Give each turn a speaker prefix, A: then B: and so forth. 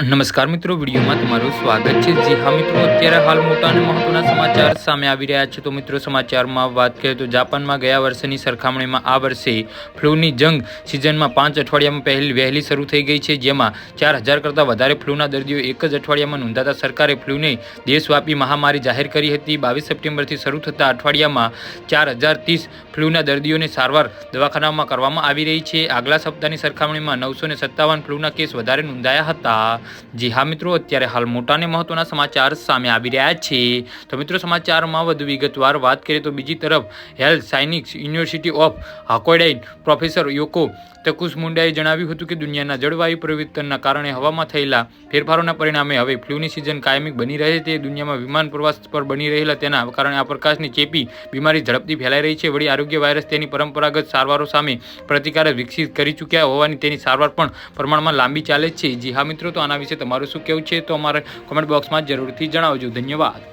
A: નમસ્કાર મિત્રો, વિડીયોમાં તમારું સ્વાગત છે. જી હા મિત્રો, અત્યારે હાલ મોટા અને મહત્વના સમાચાર સામે આવી રહ્યા છે. તો મિત્રો, સમાચારમાં વાત કરીએ તો જાપાનમાં ગયા વર્ષની સરખામણીમાં આ વર્ષે ફ્લૂની જંગ સિઝનમાં પાંચ અઠવાડિયામાં પહેલી વહેલી શરૂ થઈ ગઈ છે. જેમાં ચાર હજાર કરતાં વધારે ફ્લૂના દર્દીઓ એક જ અઠવાડિયામાં નોંધાતા સરકારે ફ્લૂને દેશવ્યાપી મહામારી જાહેર કરી હતી. બાવીસ સપ્ટેમ્બરથી શરૂ થતા અઠવાડિયામાં ચાર હજાર ત્રીસ ફ્લૂના દર્દીઓને સારવાર દવાખાનામાં કરવામાં આવી રહી છે. આગલા સપ્તાહની સરખામણીમાં નવસો સત્તાવન ફ્લૂના કેસ વધારે નોંધાયા હતા. જી હા મિત્રો, અત્યારે હાલ મોટા મહત્વના સમાચાર સામે આવી રહ્યા છે. તો મિત્રો, સમાચારમાં વધુ વિગતવાર વાત કરીએ તો બીજી તરફ health sciences university of Hokkaido professor Yoko તકુસ મુંડાએ જણાવ્યું હતું કે દુનિયાના જળવાયુ પરિવર્તનના કારણે હવામાં થયેલા ફેરફારોના પરિણામે હવે ફ્લૂની સિઝન કાયમી બની રહે તે દુનિયામાં વિમાન પ્રવાસ પર બની રહેલા તેના કારણે આ પ્રકાશની ચેપી બીમારી ઝડપથી ફેલાઈ રહી છે. વળી આરોગ્ય વાયરસ તેની પરંપરાગત સારવારો સામે પ્રતિકાર વિકસિત કરી ચૂક્યા હોવાની તેની સારવાર પણ પ્રમાણમાં લાંબી ચાલે છે. જી હા મિત્રો, તો આના વિશે તમારું શું કહેવું છે? તો અમારે કોમેન્ટ બોક્સમાં જરૂરથી જણાવજો. ધન્યવાદ.